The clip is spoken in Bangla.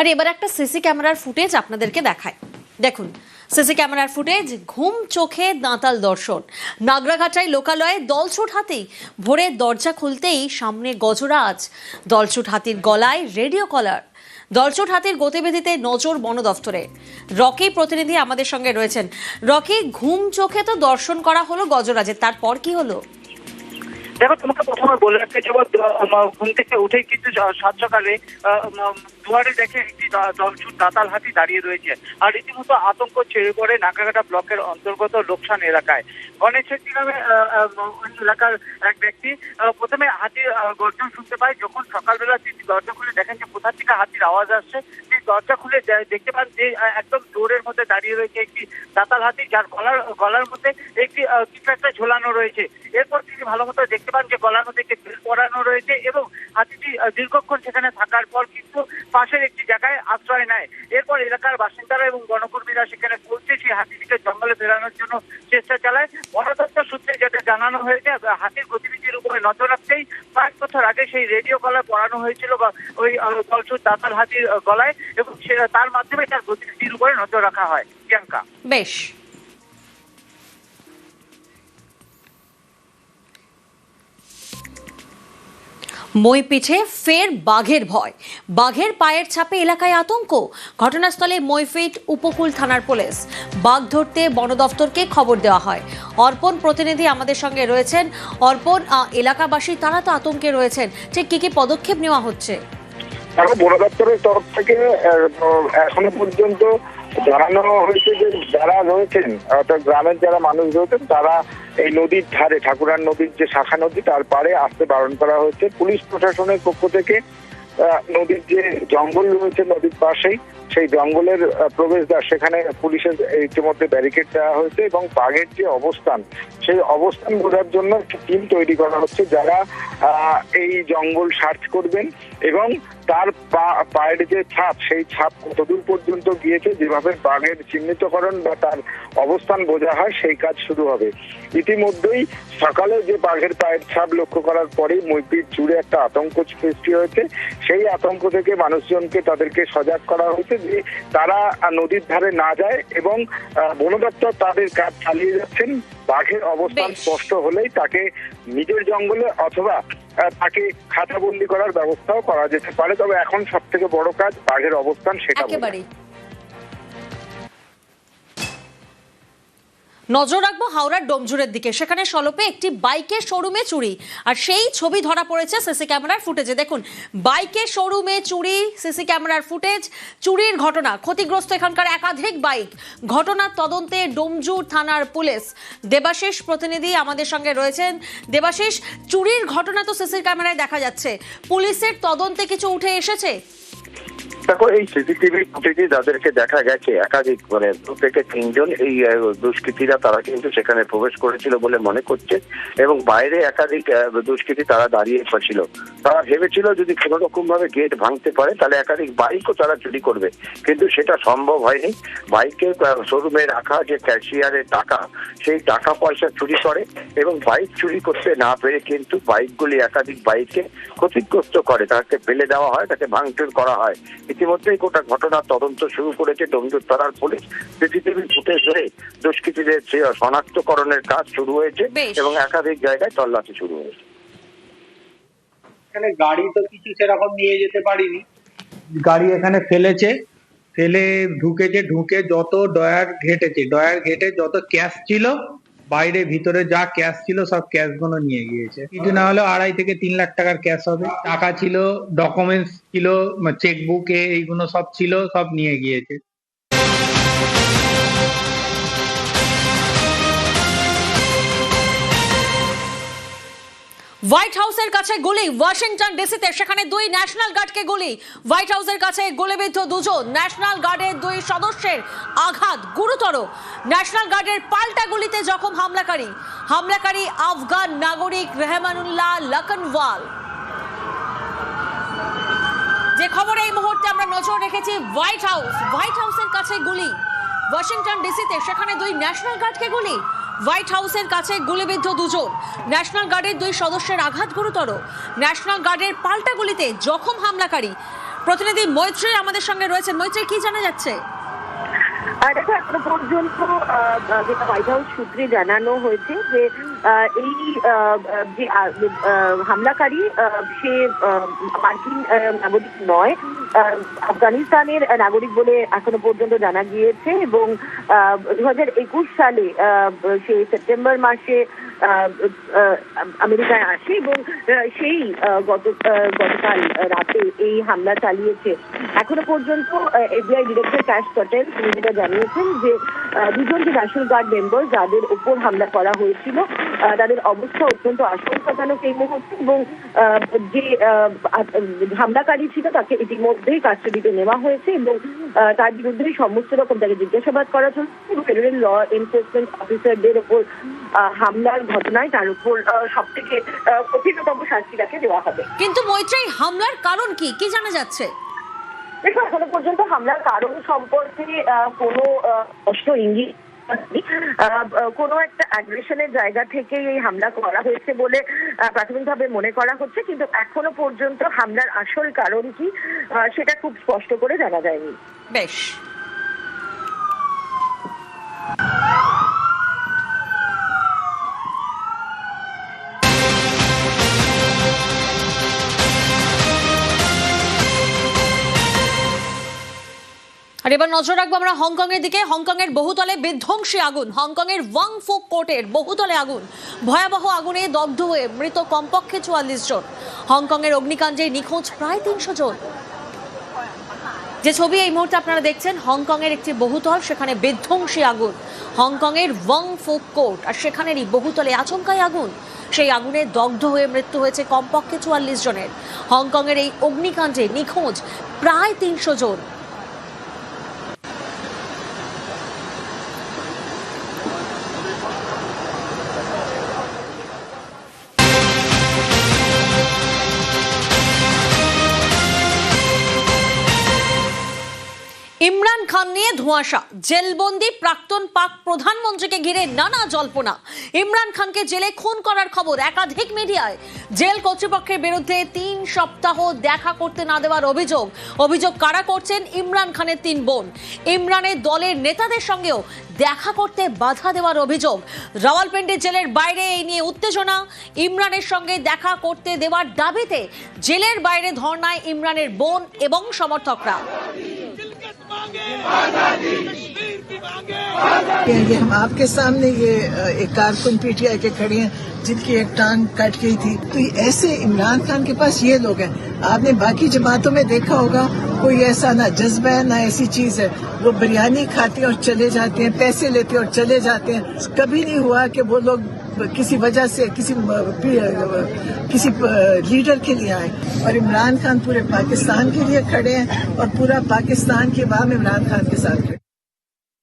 আর, এবার একটা সিসি ক্যামেরার ফুটেজ আপনাদেরকে দেখায় দেখুন, সিসি ক্যামেরার ফুটেজ, ঘুম চোখে দাঁতাল দর্শন। নাগরাঘাটায় লোকালয়ে দলছুট হাতি। ভোরের দরজা খুলতেই সামনে গজরাজ। দলছুট হাতির গলায় রেডিও কলার। দলছুট হাতির গতিবিধিতে নজর বন দফতরে। রকি প্রতিনিধি আমাদের সঙ্গে রয়েছেন। রকি, ঘুম চোখে তো দর্শন করা হলো গজরাজের। তারপর কি হলো? দেখো, তোমাকে প্রথমে বলে রাখতে যাব ঘুম থেকে উঠেই কিন্তু সাত সকালে দুয়ারে দেখে একটি দলছুট দাতাল হাতি দাঁড়িয়ে রয়েছে। আর রীতিমতো আতঙ্ক ছেড়ে পড়ে নাকাঘাটা ব্লকের অন্তর্গত লোকসান এলাকায়। গণেশ শেট্টি নামে এলাকার এক ব্যক্তি প্রথমে হাতির গর্জন শুনতে পায়। যখন সকালবেলা তিনি দরজা খুলে দেখেন যে কোথা থেকে হাতির আওয়াজ আসছে, তিনি দরজা খুলে দেখতে পান যে একদম জোরের মধ্যে দাঁড়িয়ে রয়েছে একটি দাতাল হাতি, যার গলার গলার মধ্যে একটি কিছু একটা ঝোলানো রয়েছে। এরপর তিনি ভালো মতো দেখতে পান যে গলার মধ্যে একটি বেল রয়েছে এবং হাতিটি দীর্ঘক্ষণ সেখানে থাকার পর কিন্তু পাশের একটি জায়গায় আশ্রয় নেয়। এরপর এলাকার বাসিন্দারা এবং গণকর্মীরা সেখানে পৌঁছে সেই হাতিটিকে জঙ্গলে ফেরানোর জন্য চেষ্টা চালায়। বনদপ্তর সূত্রে যেটা জানানো হয়েছে হাতির গতিবিধির উপরে নজর রাখতেই কয়েক বছর আগে সেই রেডিও গলায় পড়ানো হয়েছিল বা ওই দলছুট দাতাল হাতির গলায় এবং সে, তার মাধ্যমে তার গতিবিধির উপরে নজর রাখা হয়। প্রিয়াঙ্কা। বেশ। মই পিঠে ফের বাঘের ভয়। বাঘের পায়ের ছাপে এলাকায় আতঙ্ক। ঘটনাস্থলে মইফিট উপকূল থানার পুলিশ। বাঘ ধরতে বন দফতরকে খবর দেওয়া হয়। অর্পণ প্রতিনিধি আমাদের সঙ্গে রয়েছেন। অর্পণ এলাকাবাসী, তারা তো আতঙ্কে রয়েছেন। ঠিক কি কি পদক্ষেপ নেওয়া হচ্ছে? বন দপ্তরের তরফ থেকে এখনও পর্যন্ত জানানো হয়েছে যে যারা রয়েছেন, অর্থাৎ গ্রামের যারা মানুষ রয়েছেন, তারা এই নদীর ধারে ঠাকুরার নদীর যে শাখা নদী, তার পারে আসতে বারণ করা হয়েছে। পুলিশ প্রশাসনের পক্ষ থেকে নদীর যে জঙ্গল রয়েছে নদীর পাশেই, সেই জঙ্গলের প্রবেশদ্বার, সেখানে পুলিশের ইতিমধ্যে ব্যারিকেড দেওয়া হয়েছে এবং বাঘের যে অবস্থান, সেই অবস্থান বোঝার জন্য একটি টিম তৈরি করা হচ্ছে যারা এই জঙ্গল সার্চ করবেন এবং তার পায়ের যে ছাপ, সেই ছাপ কতদূর পর্যন্ত গিয়েছে, যেভাবে বাঘের চিহ্নিতকরণ বা তার অবস্থান বোঝা হয়, সেই কাজ শুরু হবে। ইতিমধ্যেই সকালে যে বাঘের পায়ের ছাপ লক্ষ্য করার পরেই মৈপির জুড়ে একটা আতঙ্ক সৃষ্টি হয়েছে। সেই আতঙ্ক থেকে মানুষজনকে তাদেরকে সজাগ করা হয়েছে যে তারা নদীর ধারে না যায় এবং বন দপ্তর তাদের কাজ চালিয়ে যাচ্ছেন। বাঘের অবস্থান স্পষ্ট হলেই তাকে নিজের জঙ্গলে অথবা তাকে খাতাবন্দি করার ব্যবস্থাও করা যেতে পারে। তবে এখন সব থেকে বড় কাজ বাঘের অবস্থান সেটা নজর রাখব হাওড়ার ডোমজুরের দিকে। সেখানে সলপে একটি বাইকের শোরুমে চুরি। আর সেই ছবি ধরা পড়েছে সিসি ক্যামেরার ফুটেজে। দেখুন, বাইকের শোরুমে চুরি, সিসি ক্যামেরার ফুটেজ, চুরির ঘটনা, ক্ষতিগ্রস্ত এখানকার একাধিক বাইক। ঘটনার তদন্তে ডোমজুর থানার পুলিশ। দেবাশিস প্রতিনিধি আমাদের সঙ্গে রয়েছেন। দেবাশিস, চুরির ঘটনা তো সিসি ক্যামেরায় দেখা যাচ্ছে। পুলিশের তদন্তে কিছু উঠে এসেছে? দেখো এই সিসিটিভি ফুটেজে যাদেরকে দেখা গেছে, একাধিক মানে দু থেকে তিনজন এই দুষ্কৃতীরা তারা কিন্তু সেখানে প্রবেশ করেছিল বলে মনে করছে এবং বাইরে একাধিক দুষ্কৃতী তারা দাঁড়িয়ে ছিল। তারা ভেবেছিল যদি কোনো রকম ভাবে গেট ভাঙতে পারে, তাহলে একাধিক বাইকও তারা চুরি করবে। কিন্তু সেটা সম্ভব হয়নি। বাইকে শোরুমে রাখা যে ক্যাশিয়ারের টাকা, সেই টাকা পয়সা চুরি করে এবং বাইক চুরি করতে না পেরে কিন্তু বাইকগুলি একাধিক বাইককে ক্ষতিগ্রস্ত করে। তাকে ফেলে দেওয়া হয়, তাকে ভাঙচুর করা হয়। ইতিমধ্যেই গোটা ঘটনার তদন্ত শুরু করেছে ডোমজুর থানার পুলিশ। সিসিটিভি ফুটেজ ধরে দুষ্কৃতীদের শনাক্তকরণের কাজ শুরু হয়েছে এবং একাধিক জায়গায় তল্লাশি শুরু হয়েছে। এখানে গাড়ি তো কিছু সেরকম নিয়ে যেতে পারিনি। গাড়ি এখানে ফেলেছে ফেলে ঢুকেছে ঢুকে যত ডয়ার ঘেটেছে ডয়ার ঘেটে যত ক্যাশ ছিল বাইরে ভিতরে যা ক্যাশ ছিল সব ক্যাশগুলো নিয়ে গিয়েছে। কিছু না হলেও আড়াই থেকে তিন লাখ টাকার ক্যাশ হবে। টাকা ছিল ডকুমেন্টস ছিল চেক এ এইগুলো সব ছিল, সব নিয়ে গিয়েছে। হোয়াইট হাউসের কাছে গুলি ওয়াশিংটন ডিসিতে সেখানে দুই ন্যাশনাল গার্ডকে গুলি। হোয়াইট হাউসের কাছে গুলিবিদ্ধ দুজন ন্যাশনাল গার্ডের দুই সদস্যের আঘাত, গুরুতর। ন্যাশনাল গার্ডের পাল্টা গুলিতে জখম হামলাকারী হামলাকারী আফগান নাগরিক রেহমানুল্লাহ লকনওয়াল। যে খবর এই মুহূর্তে আমরা নজর রেখেছি হোয়াইট হাউস হোয়াইট হাউসের কাছে গুলি। ওয়াশিংটন ডিসিতে সেখানে দুই ন্যাশনাল গার্ডকে গুলি। হোয়াইট হাউসের কাছে গুলিবিদ্ধ দুজন। ন্যাশনাল গার্ডের দুই সদস্যের আঘাত গুরুতর। ন্যাশনাল গার্ডের পাল্টা গুলিতে জখম হামলাকারী। প্রতিনিধি মৈত্রী আমাদের সঙ্গে রয়েছেন। মৈত্রী কি জানা যাচ্ছে? আর দেখো এখনও পর্যন্ত যেটা হোয়াইট হাউস সূত্রে জানানো হয়েছে যে এই যে হামলাকারী সে মার্কিন নাগরিক নয় আফগানিস্তানের নাগরিক বলে এখনও পর্যন্ত জানা গিয়েছে এবং দু হাজার একুশ সালে সে সেপ্টেম্বর মাসে আমেরিকায় আসে এবং সেই গত গতকাল রাতে এই হামলা চালিয়েছে। এখনও পর্যন্ত এফবিআই ডিরেক্টর ক্যাশ পটেল তিনি যেটা জানিয়েছেন যে আহ, দুজন যে ন্যাশনাল গার্ড মেম্বার যাদের উপর হামলা করা হয়েছিল তাদের অবস্থা অত্যন্ত আশঙ্কাজনক এই মুহূর্তে এবং যে হামলাকারী ছিল তাকে ইতিমধ্যেই কাস্টডিতে নেওয়া হয়েছে এবং তার বিরুদ্ধে সমস্ত রকম তাকে জিজ্ঞাসাবাদ করা চলছে এবং ফেডারেল ল এনফোর্সমেন্ট অফিসারদের আহ, হামলার ঘটনায় তার উপর সব থেকে কঠিনতম শাস্তি তাকে দেওয়া হবে। কিন্তু মৈত্রী হামলার কারণ কি? কি জানা যাচ্ছে? দেখো, এখনও পর্যন্ত হামলার কারণ সম্পর্কে কোনো স্পষ্ট ইঙ্গিত কোনো একটা অ্যাগ্রেশনের জায়গা থেকে এই হামলা করা হয়েছে বলে প্রাথমিকভাবে মনে করা হচ্ছে। কিন্তু এখনও পর্যন্ত হামলার আসল কারণ কি সেটা খুব স্পষ্ট করে জানা যায়নি। বেশ। আর এবার নজর রাখব আমরা হংকং এর দিকে। হংকং এর বহুতলে বিধ্বংসী আগুন। হংকং এর ওয়াং ফোক কোর্টের বহুতলে আগুন। ভয়াবহ আগুনে দগ্ধ হয়ে মৃত কমপক্ষে চুয়াল্লিশ জন। হংকং এর অগ্নিকাণ্ডে নিখোঁজ প্রায় তিনশো জন। যে ছবি এই মুহূর্তে আপনারা দেখছেন হংকং এর একটি বহুতল, সেখানে বিধ্বংসী আগুন। হংকং এর ওয়াং ফোক কোর্ট, আর সেখানেরই বহুতলে আচমকাই আগুন। সেই আগুনে দগ্ধ হয়ে মৃত্যু হয়েছে কমপক্ষে চুয়াল্লিশ জনের। হংকং এর এই অগ্নিকাণ্ডে নিখোঁজ প্রায় তিনশো জন। ইমরান খান নিয়ে ধোঁয়াশা। জেলবন্দি প্রাক্তন পাক প্রধানমন্ত্রীকে ঘিরে নানা জল্পনা। ইমরান খানকে জেলে খুন করার খবর একাধিক মিডিয়ায়। জেল কর্তৃপক্ষের বিরুদ্ধে তিন সপ্তাহ দেখা করতে না দেওয়ার অভিযোগ। অভিযোগ কারা করছেন? ইমরান খানের তিন বোন। ইমরানের দলের নেতাদের সঙ্গেও দেখা করতে বাধা দেওয়ার অভিযোগ। রাওয়ালপিন্ডি জেলের বাইরে এই নিয়ে উত্তেজনা। ইমরানের সঙ্গে দেখা করতে দেওয়ার দাবিতে জেলের বাইরে ধর্নায় ইমরানের বোন এবং সমর্থকরা। ये हम आपके सामने ये एक कारकुन पीटीआई के खड़े हैं, जिनकी एक टांग कट गई थी। तो ऐसे इमरान खान के पास ये लोग हैं। आपने बाकी जमातों में देखा होगा, कोई ऐसा ना जज्बा है, ना ऐसी चीज़ है। वो बिरयानी खाते हैं और चले जाते हैं, पैसे लेते हैं और चले जाते हैं। कभी नहीं हुआ कि वो लोग किसी वजह से, किसी किसी लीडर के लिए आए और इमरान खान पूरे पाकिस्तान के लिए खड़े हैं और पूरा पाकिस्तान की आवाम इमरान खान के साथ खड़े